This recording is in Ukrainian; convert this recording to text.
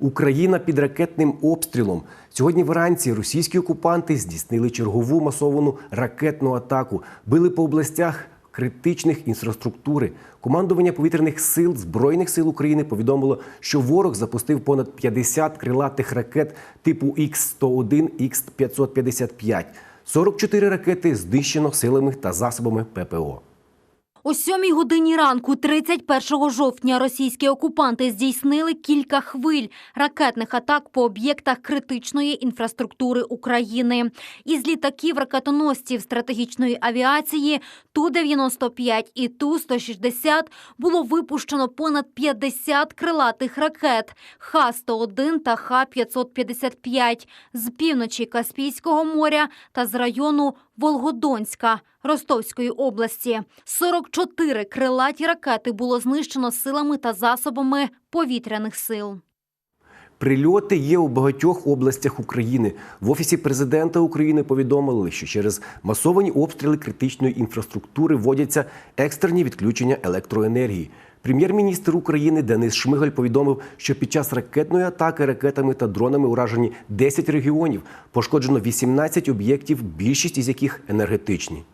Україна під ракетним обстрілом. Сьогодні вранці російські окупанти здійснили чергову масовану ракетну атаку, били по областях критичних інфраструктури. Командування повітряних сил Збройних сил України повідомило, що ворог запустив понад 50 крилатих ракет типу Х-101, Х-555. 44 ракети знищено силами та засобами ППО. О сьомій годині ранку, 31 жовтня, російські окупанти здійснили кілька хвиль ракетних атак по об'єктах критичної інфраструктури України. Із літаків ракетоносців стратегічної авіації Ту-95 і Ту-160 було випущено понад 50 крилатих ракет Х-101 та Х-555 з півночі Каспійського моря та з району Волгодонська Ростовської області. 44 крилаті ракети було знищено силами та засобами повітряних сил. Прильоти є у багатьох областях України. В офісі президента України повідомили, що через масовані обстріли критичної інфраструктури вводяться екстрені відключення електроенергії. Прем'єр-міністр України Денис Шмигаль повідомив, що під час ракетної атаки ракетами та дронами уражені 10 регіонів. Пошкоджено 18 об'єктів, більшість із яких енергетичні.